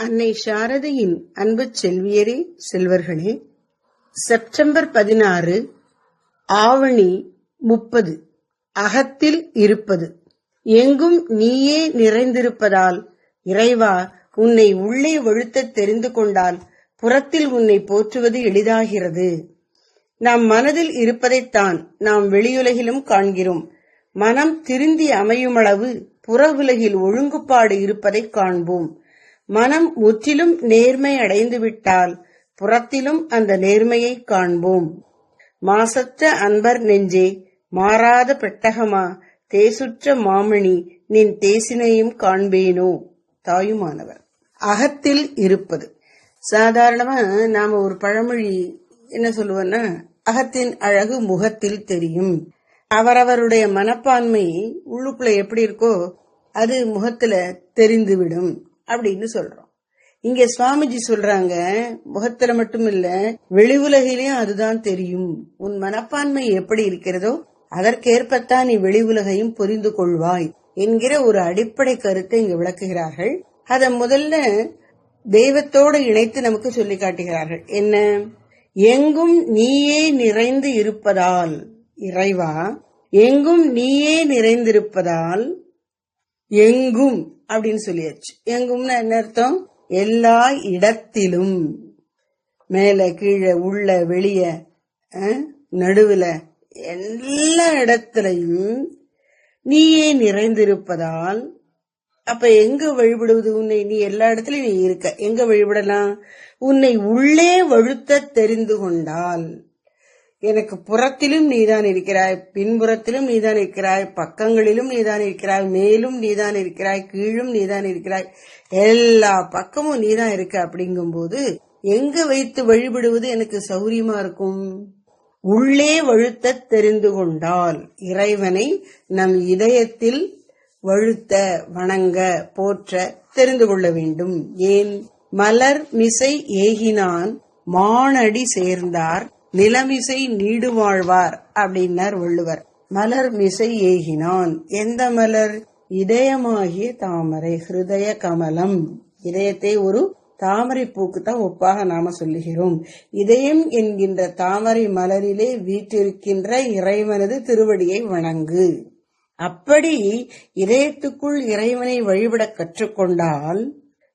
அன்னை சாரதையின் அன்பு செல்வியரே செல்வர்களே. செப்டம்பர் பதினாறு ஆவணி முப்பது. அகத்தில் இருப்பது. எங்கும் நீயே நிறைந்திருப்பதால் இறைவா உன்னை உள்ளே வழுத்த தெரிந்து கொண்டால் புறத்தில் உன்னை போற்றுவது எளிதாகிறது. நாம் மனதில் இருப்பதைத்தான் நாம் வெளியுலகிலும் காண்கிறோம். மனம் திருந்தி அமையுமளவு புற உலகில் ஒழுங்குபாடு இருப்பதை காண்போம். மனம் முற்றிலும் நேர்மை அடைந்துவிட்டால் புறத்திலும் அந்த நேர்மையை காண்போம். மாசற்ற அன்பர் நெஞ்சே மாறாத பெட்டகமா தேசுற்ற மாமணி நின் தேசினையும் காண்பேனோ? தாயுமானவர். அகத்தில் இருப்பது. சாதாரணமா நாம ஒரு பழமொழி என்ன சொல்லுவோம்னா அகத்தின் அழகு முகத்தில் தெரியும். அவரவருடைய மனப்பான்மை உள்ளுக்குள்ள எப்படி இருக்கோ அது முகத்துல தெரிந்துவிடும். அப்படின்னு சொல்றோம். இங்க சுவாமிஜி சொல்றாங்க முகத்துல மட்டும் இல்ல வெளி உலகிலையும் அதுதான் தெரியும். உன் மனப்பான்மை எப்படி இருக்கிறதோ அதற்கேற்பத்தான் நீ வெளி உலகையும் புரிந்து கொள்வாய் என்கிற ஒரு அடிப்படை கருத்தை இங்க விளக்குகிறார்கள். அத முதல்ல தெய்வத்தோடு இணைத்து நமக்கு சொல்லி காட்டுகிறார்கள். என்ன? எங்கும் நீயே நிறைந்து இருப்பதால் இறைவா எங்கும் நீயே நிறைந்திருப்பதால் எங்கும் அப்படின்னு சொல்லியாச்சு. எங்கும்னா என்ன அர்த்தம்? எல்லா இடத்திலும். மேல கீழே உள்ள வெளிய நடுவுல எல்லா இடத்திலையும் நீயே நிறைந்திருப்பதால் அப்ப எங்க வழிபடுவது உன்னை? நீ எல்லா இடத்துலயும் நீ இருக்க. எங்க வழிபடலாம்? உன்னை உள்ளே வழுத்த தெரிந்து கொண்டால். எனக்கு புறத்திலும் நீதான் இருக்கிறாய் பின்புறத்திலும் நீதான் இருக்கிறாய் பக்கங்களிலும் நீதான் இருக்கிறாய் மேலும் நீதான் இருக்கிறாய் கீழும் நீதான் இருக்கிறாய். எல்லா பக்கமும் நீதான் இருக்க அப்படிங்கும்போது எங்க வைத்து வழிபடுவது எனக்கு சௌரியமா இருக்கும்? உள்ளே வழுத்த தெரிந்து கொண்டால் இறைவனை நம் இதயத்தில் வழுத்த வணங்க போற்ற தெரிந்து கொள்ள வேண்டும். ஏன்? மலர் மிசை ஏகினான் மானடி சேர்ந்தார். நிலமிசை நீடு வாழ்வார் அப்படின்னார் வள்ளுவர். மலர் மிசை ஏகினான். எந்த மலர்? இதயமாகிய தாமரை ஹிருதய கமலம். இதயத்தை ஒரு தாமரை பூக்கு தான் ஒப்பாக நாம சொல்லுகிறோம். இதயம் என்கின்ற தாமரை மலரிலே வீற்றிருக்கின்ற இறைவனது திருவடியை வணங்கு. அப்படி இதயத்துக்குள் இறைவனை வழிபட கற்றுக்கொண்டால்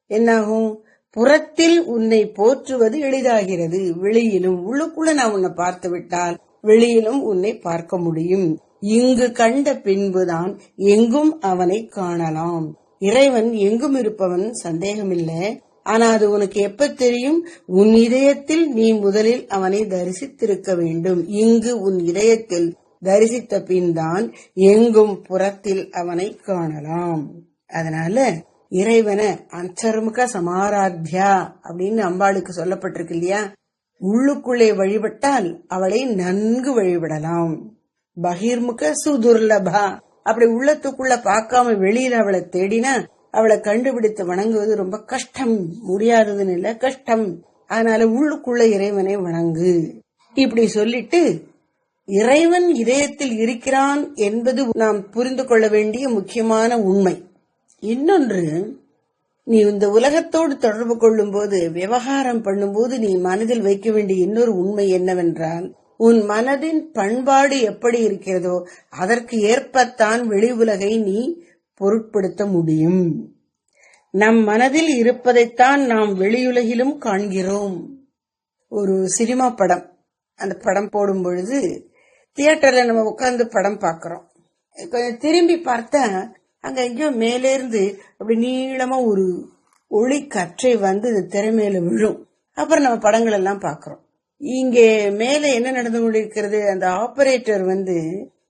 என்னாகும்? புறத்தில் உன்னை போற்றுவது எளிதாகிறது. வெளியிலும் உள்ளுக்குள்ள நான் உன்னை பார்த்து விட்டால் வெளியிலும் உன்னை பார்க்க முடியும். இங்கு கண்ட பின்புதான் எங்கும் அவனை காணலாம். இறைவன் எங்கும் இருப்பவன் சந்தேகமில்லை. ஆனா அது உனக்கு எப்ப தெரியும்? உன் இதயத்தில் நீ முதலில் அவனை தரிசித்திருக்க வேண்டும். இங்கு உன் இதயத்தில் தரிசித்த பின்தான் எங்கும் புறத்தில் அவனை காணலாம். அதனால இறைவனை அந்தர்முக சமாராத்யா அப்படின்னு அம்பாளுக்கு சொல்லப்பட்டிருக்கு இல்லையா? உள்ளுக்குள்ளே வழிபட்டால் அவளை நன்கு வழிபடலாம். பகிர்முக சுதுர்லபா. அப்படி உள்ளத்துக்குள்ள பார்க்காம வெளியில அவளை தேடினா அவளை கண்டுபிடித்து வணங்குவது ரொம்ப கஷ்டம். முடியாததுன்னு இல்ல கஷ்டம். அதனால உள்ளுக்குள்ள இறைவனை வணங்கு. இப்படி சொல்லிட்டு இறைவன் இதயத்தில் இருக்கிறான் என்பது நாம் புரிந்து கொள்ள வேண்டிய முக்கியமான உண்மை. இன்னொன்று நீ இந்த உலகத்தோடு தொடர்பு கொள்ளும் போது விவகாரம் பண்ணும்போது நீ மனதில் வைக்க வேண்டிய இன்னொரு உண்மை என்னவென்றால் உன் மனதின் பண்பாடு எப்படி இருக்கிறதோ அதற்கு ஏற்பத்தான் வெளி உலகை நீ பொருட்படுத்த முடியும். நம் மனதில் இருப்பதைத்தான் நாம் வெளியுலகிலும் காண்கிறோம். ஒரு சினிமா படம். அந்த படம் போடும் பொழுது தியேட்டர்ல நம்ம உட்கார்ந்து படம் பார்க்கிறோம். கொஞ்சம் திரும்பி பார்த்தா அங்க எங்கேயோ மேலேருந்து அப்படி நீளமா ஒரு ஒளி கற்றை வந்து இந்த திரை விழும். அப்புறம் நம்ம படங்கள் எல்லாம் பாக்குறோம் இங்கே மேலே என்ன நடந்து கொண்டிருக்கிறது? அந்த ஆபரேட்டர் வந்து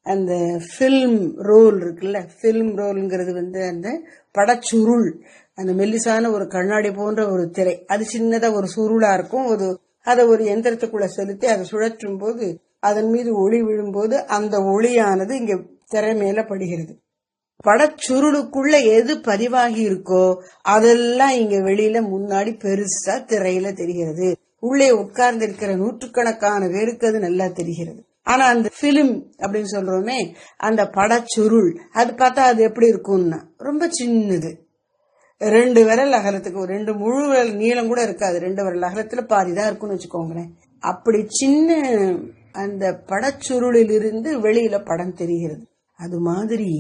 அந்த ஃபில்ம் ரோல் இருக்குல்ல ஃபில்ம் ரோலுங்கிறது வந்து அந்த படச்சுருள் அந்த மெல்லிசான ஒரு கண்ணாடி போன்ற ஒரு திரை. அது சின்னதா ஒரு சுருளா இருக்கும். ஒரு அதை ஒரு எந்திரத்துக்குள்ள செலுத்தி அதை சுழற்றும் போது அதன் மீது ஒளி விழும்போது அந்த ஒளியானது இங்க திரை மேல படுகிறது. படச்சுருளுக்குள்ள எது பதிவாகி இருக்கோ அதெல்லாம் இங்க வெளியில முன்னாடி பெருசா திரையில தெரிகிறது. உள்ளே உட்கார்ந்து இருக்கிற நூற்றுக்கணக்கான பேருக்கு அது நல்லா தெரிகிறது. ஆனா அந்த பிலிம் அப்படின்னு சொல்றோமே அந்த படச்சுருள் அது பார்த்தா அது எப்படி இருக்கும்னா ரொம்ப சின்னது. ரெண்டு விரல் அகலத்துக்கு ரெண்டு முழு விரல் நீளம் கூட இருக்காது. ரெண்டு விரல் அகலத்துல பாதி தான் இருக்கும்னு வச்சுக்கோங்களேன். அப்படி சின்ன அந்த படச்சுருளில் இருந்து வெளியில படம் தெரிகிறது. அது மாதிரி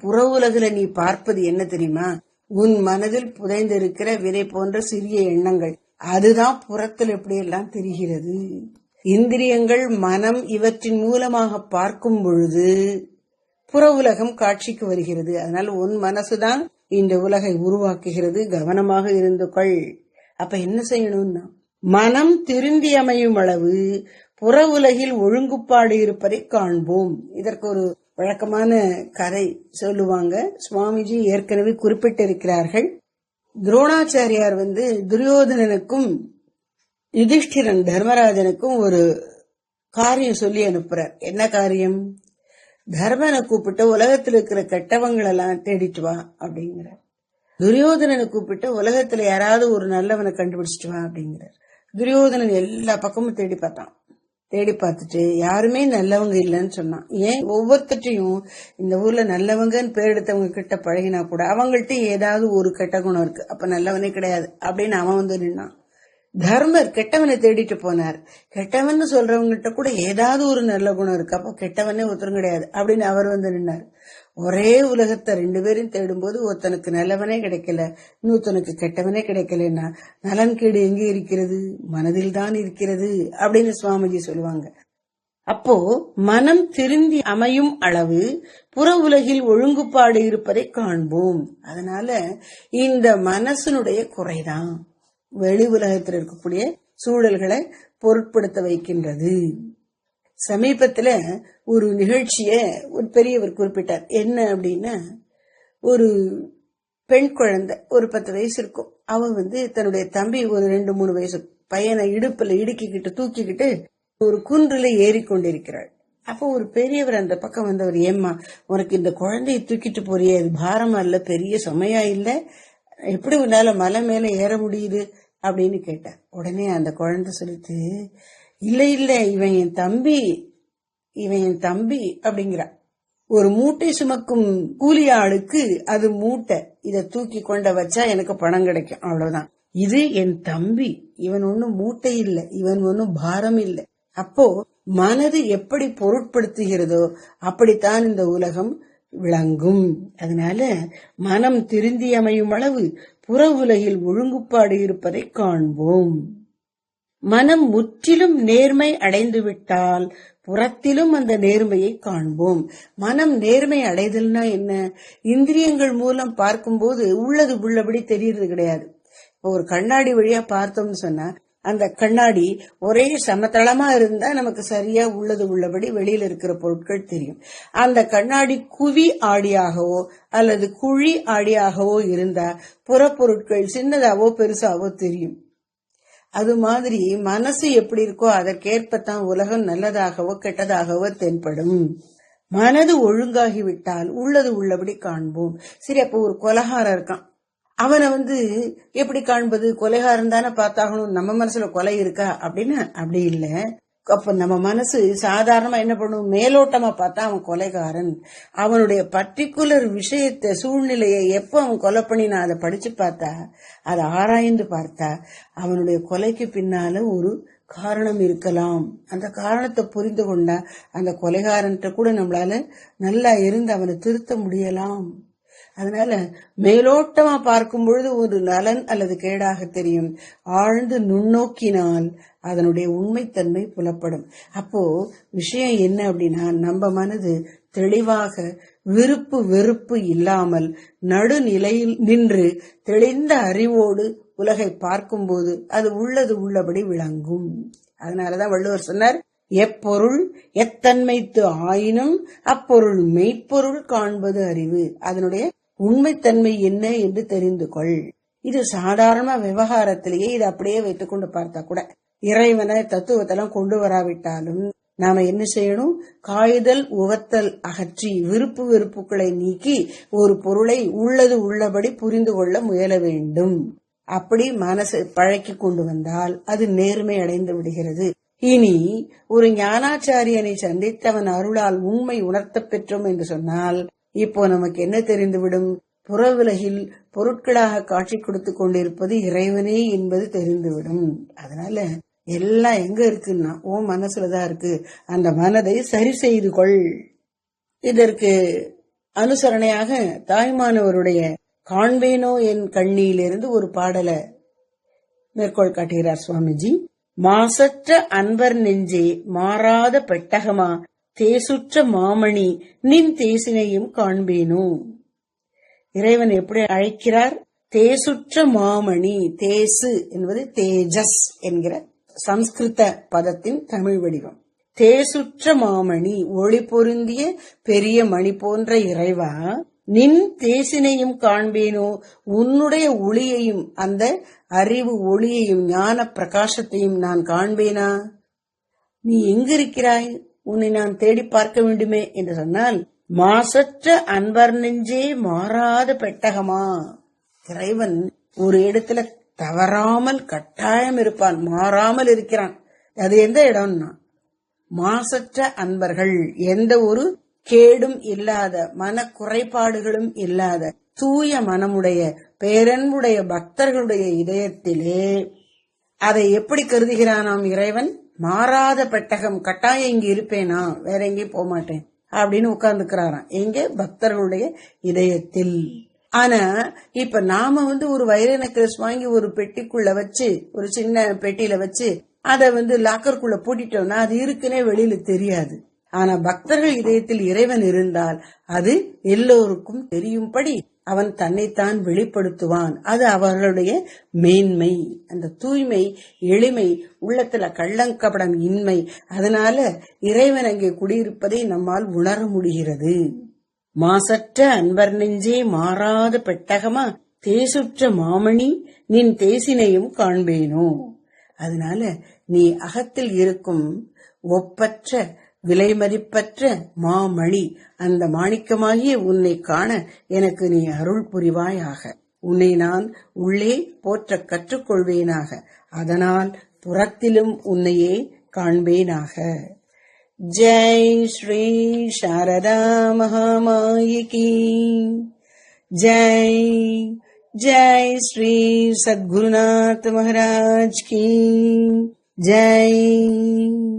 புற உலகில நீ பார்ப்பது என்ன தெரியுமா? உன் மனதில் புதைந்திருக்கிற விதை போன்ற சிறிய எண்ணங்கள். அதுதான் புறத்தில் எப்படியெல்லாம் தெரிகிறது? இந்திரியங்கள் மனம் இவற்றின் மூலமாக பார்க்கும் பொழுது புற உலகம் காட்சிக்கு வருகிறது. அதனால் உன் மனசுதான் இந்த உலகை உருவாக்குகிறது. கவனமாக இருந்து கொள். அப்ப என்ன செய்யணும்னா மனம் திருந்தி அமையும் அளவு புற உலகில் ஒழுங்குபாடு இருப்பதை காண்போம். இதற்கு ஒரு வழக்கமான கதை சொல்லுவாங்க. சுவாமிஜி ஏற்கனவே குறிப்பிட்டிருக்கிறார்கள். துரோணாச்சாரியார் வந்து துரியோதனனுக்கும் யுதிஷ்டிரன் தர்மராஜனுக்கும் ஒரு காரியம் சொல்லி அனுப்புறார். என்ன காரியம்? தர்மனை கூப்பிட்டு உலகத்தில் இருக்கிற கெட்டவங்களெல்லாம் தேடிட்டு வா அப்படிங்கிறார். துரியோதனனை கூப்பிட்டு உலகத்துல யாராவது ஒரு நல்லவனை கண்டுபிடிச்சிட்டு வா அப்படிங்கிறார். துரியோதனன் எல்லா பக்கமும் தேடி பார்த்தான். தேடி பார்த்துட்டு யாருமே நல்லவங்க இல்லைன்னு சொன்னான். ஏன்? ஒவ்வொருத்தட்டையும் இந்த ஊர்ல நல்லவங்கன்னு பேர் எடுத்தவங்க கிட்ட பழகினா கூட அவங்கள்ட்ட ஏதாவது ஒரு கெட்ட குணம் இருக்கு. அப்ப நல்லவனே கிடையாது அப்படின்னு அவன் வந்து நின்னான். தர்மர் கெட்டவனை தேடிட்டு போனார். கெட்டவன் சொல்றவங்ககிட்ட கூட ஏதாவது ஒரு நல்ல குணம் இருக்கு. அப்ப கெட்டவனே ஒருத்தரும் கிடையாது அப்படின்னு அவர் வந்து நின்னார். ஒரே உலகத்தை ரெண்டு பேரும் தேடும்போது ஒருத்தனுக்கு நல்லவனே கிடைக்கல இன்னொருத்தனுக்கு கெட்டவனே கிடைக்கலன்னா நலன்கேடு எங்கே இருக்கிறது? மனதில் தான் இருக்கிறது அப்படின்னு சுவாமிஜி சொல்லுவாங்க. அப்போ மனம் திருந்தி அமையும் அளவு புற உலகில் ஒழுங்குபாடு இருப்பதை காண்போம். அதனால இந்த மனசனுடைய குறைதான். வெளி உலகத்தில் இருக்கக்கூடிய சூழல்களை பொருட்படுத்த வைக்கின்றது. சமீபத்துல ஒரு நிகழ்ச்சிய ஒரு பெரியவர் குறிப்பிட்டார். என்ன அப்படின்னா ஒரு பெண் குழந்தை ஒரு பத்து வயசு இருக்கும். அவ வந்து தன்னுடைய தம்பி ஒரு ரெண்டு மூணு வயசு பையனை இடுப்புல இடுக்கிக்கிட்டு தூக்கிக்கிட்டு ஒரு குன்றுல ஏறி கொண்டிருக்கிறாள். அப்போ ஒரு பெரியவர் அந்த பக்கம் வந்தவர் ஏம்மா உனக்கு இந்த குழந்தையை தூக்கிட்டு போறிய அது பாரமா இல்ல பெரிய சுமையா இல்ல? எப்படி உன்னால மலை மேல ஏற முடியுது? அப்படின்னு கேட்டார். உடனே அந்த குழந்தை சொல்லிட்டு இல்ல இல்ல இவன் என் தம்பி இவன் என் தம்பி அப்படிங்கிறா. ஒரு மூட்டை சுமக்கும் கூலி ஆளுக்கு அது மூட்டை. இத தூக்கி கொண்ட வச்சா எனக்கு பணம் கிடைக்கும். அவ்வளவுதான். இது என் தம்பி. இவன் ஒன்னும் மூட்டை இல்ல. இவன் ஒன்னும் பாரம் இல்ல. அப்போ மனது எப்படி பொருட்படுத்துகிறதோ அப்படித்தான் இந்த உலகம் விளங்கும். அதனால மனம் திருந்தி அமையும் அளவு புற உலகில் ஒழுங்குப்பாடு இருப்பதை காண்போம். மனம் முற்றிலும் நேர்மை அடைந்து விட்டால் புறத்திலும் அந்த நேர்மையை காண்போம். மனம் நேர்மை அடைதல்னா என்ன? இந்திரியங்கள் மூலம் பார்க்கும்போது உள்ளது உள்ளபடி தெரியறது கிடையாது. இப்போ ஒரு கண்ணாடி வழியா பார்த்தோம்னு சொன்னா அந்த கண்ணாடி ஒரே சமதளமா இருந்தா நமக்கு சரியா உள்ளது உள்ளபடி வெளியில இருக்கிற பொருட்கள் தெரியும். அந்த கண்ணாடி குவி ஆடியாகவோ அல்லது குழி ஆடியாகவோ இருந்தா புறப்பொருட்கள் சின்னதாவோ பெருசாவோ தெரியும். அது மாதிரி மனசு எப்படி இருக்கோ அதற்கேற்பத்தான் உலகம் நல்லதாகவோ கெட்டதாகவோ தென்படும். மனது ஒழுங்காகிவிட்டால் உள்ளது உள்ளபடி காண்போம். சரி அப்போ ஒரு கொலகாரம் இருக்கான். அவனை வந்து எப்படி காண்பது? கொலைகாரன் தானே பார்த்தாகணும். நம்ம மனசுல கொலை இருக்கா அப்படின்னு? அப்படி இல்லை. அப்ப நம்ம மனசு சாதாரணமா என்ன பண்ணும்? மேலோட்டமா பார்த்தா அவன் கொலைகாரன். அவனுடைய பர்டிகுலர் விஷயத்தை சூழ்நிலையை எப்ப அவன் கொலை பண்ணி நான் அதை படிச்சு பார்த்தா அதை ஆராய்ந்து பார்த்தா அவனுடைய கொலைக்கு பின்னால ஒரு காரணம் இருக்கலாம். அந்த காரணத்தை புரிந்து கொண்டா அந்த கொலைகாரன்ட்ட கூட நம்மளால நல்லா இருந்து அவனை திருத்த முடியலாம். அதனால மேலோட்டமா பார்க்கும் பொழுது ஒரு நலன் அல்லது கேடாக தெரியும். ஆழ்ந்து நுண்ணோக்கினால் அதனுடைய உண்மைத்தன்மை புலப்படும். அப்போ விஷயம் என்ன அப்படின்னா நம்ம மனது தெளிவாக விருப்பு வெறுப்பு இல்லாமல் நடுநிலையில் நின்று தெளிந்த அறிவோடு உலகை பார்க்கும்போது அது உள்ளது உள்ளபடி விளங்கும். அதனாலதான் வள்ளுவர் சொன்னார் எப்பொருள் எத்தன்மைத்து ஆயினும் அப்பொருள் மெய்ப்பொருள் காண்பது அறிவு. அதனுடைய உண்மைத்தன்மை என்ன என்று தெரிந்து கொள். இது சாதாரண விவகாரத்திலேயே இது அப்படியே வைத்துக் கொண்டு பார்த்தா கூட இறைவனை தத்துவத்தெல்லாம் கொண்டு வராவிட்டாலும் நாம என்ன செய்யணும்? காய்தல் உவத்தல் அகற்றி விருப்பு வெறுப்புகளை நீக்கி ஒரு பொருளை உள்ளது உள்ளபடி புரிந்து கொள்ள முயல வேண்டும். அப்படி மனசு பழக்கி கொண்டு வந்தால் அது நேர்மை அடைந்து விடுகிறது. இனி ஒரு ஞானாச்சாரியனை சந்தித்தவன் அருளால் உண்மை உணர்த்த பெற்றோம் என்று சொன்னால் இப்போ நமக்கு என்ன தெரிந்துவிடும்? புறவிலகில் பொருட்களாக காட்சி கொடுத்து கொண்டிருப்பது இறைவனே என்பது தெரிந்துவிடும். அதனால எல்லாம் எங்க இருக்குன்னா ஓ மனசுலதான் இருக்கு. அந்த மனதை சரி செய்து கொள். இதற்கு அனுசரணையாக தாய்மானவருடைய காண்பேனோ என் கண்ணியிலிருந்து ஒரு பாடலை மேற்கோள் காட்டுகிறார் சுவாமிஜி. மாசற்ற அன்பர் நெஞ்சே மாறாத பெட்டகமா தேசுற்ற மாமணி நின் தேசினையும் காண்பேனோ? இறைவன் எப்படி அழைக்கிறார்? தேசுற்ற மாமணி தேசு என்பது தேஜஸ் என்கிற சம்ஸ்கிருத பதத்தின் தமிழ் வடிவம். தேசுற்ற மாமணி ஒளி பொருந்திய பெரிய மணி போன்ற இறைவா? நின் தேசினையும் காண்பேனோ? உன்னுடைய ஒளியையும் அந்த அறிவு ஒளியையும் ஞான பிரகாசத்தையும் நான் காண்பேனா? நீ எங்கிருக்கிறாய்? உன்னை நான் தேடி பார்க்க வேண்டுமே என்று சொன்னால் மாசற்ற அன்பர் நெஞ்சே மாறாத பெட்டகமா? இறைவன் ஒரு இடத்துல தவறாமல் கட்டாயம் இருப்பான் மாறாமல் இருக்கிறான். அது எந்த இடம்னா? மாசற்ற அன்பர்கள் எந்த ஒரு கேடும் இல்லாத மன குறைபாடுகளும் இல்லாத தூய மனமுடைய பேரன்புடைய பக்தர்களுடைய இதயத்திலே அதை எப்படி கருதுகிறானாம் இறைவன்? மாறாத பெட்டகம் கட்டாயம் இங்க இருப்பேனா? வேற எங்கேயும் போக மாட்டேன். அப்படின்னு உட்கார்ந்துக்கிறாராம். எங்க? பக்தர்களுடைய இதயத்தில். ஆனா இப்ப நாம வந்து ஒரு வைர நெக்லஸ் வாங்கி ஒரு பெட்டிக்குள்ள வச்சு ஒரு சின்ன பெட்டியில வச்சு அதை வந்து லாக்கருக்குள்ள பூட்டிட்டோம்னா அது இருக்குன்னே வெளியில தெரியாது. ஆனா பக்தர்கள் இதயத்தில் இறைவன் இருந்தால் அது எல்லோருக்கும் தெரியும்படி அவன் தன்னைத்தான் வெளிப்படுத்துவான். அது அவர்களுடைய மேன்மை. அந்த தூய்மை எளிமை உள்ளத்துல கள்ளங்கபடம் இன்மை. அதனால இறைவன் அங்கே குடியிருப்பதை நம்மால் உணர முடிகிறது. மாசற்ற அன்பர் நெஞ்சே மாறாத பெட்டகமா தேசுற்ற மாமணி நின் தேசினையும் காண்பேனோ? அதனால நீ அகத்தில் இருக்கும் ஒப்பற்ற விலைமதிப்பற்ற மாமணி அந்த மாணிக்கமாகிய உன்னை காண எனக்கு நீ அருள் புரிவாயாக. உன்னை நான் உள்ளே போற்ற கற்றுக்கொள்வேனாக. அதனால் புறத்திலும் உன்னையே காண்பேனாக. ஜெய் ஸ்ரீ சாரதா மகாமாயிகி. ஜெய் ஜெய் ஸ்ரீ சத்குருநாத் மகாராஜ் கி. ஜெய்.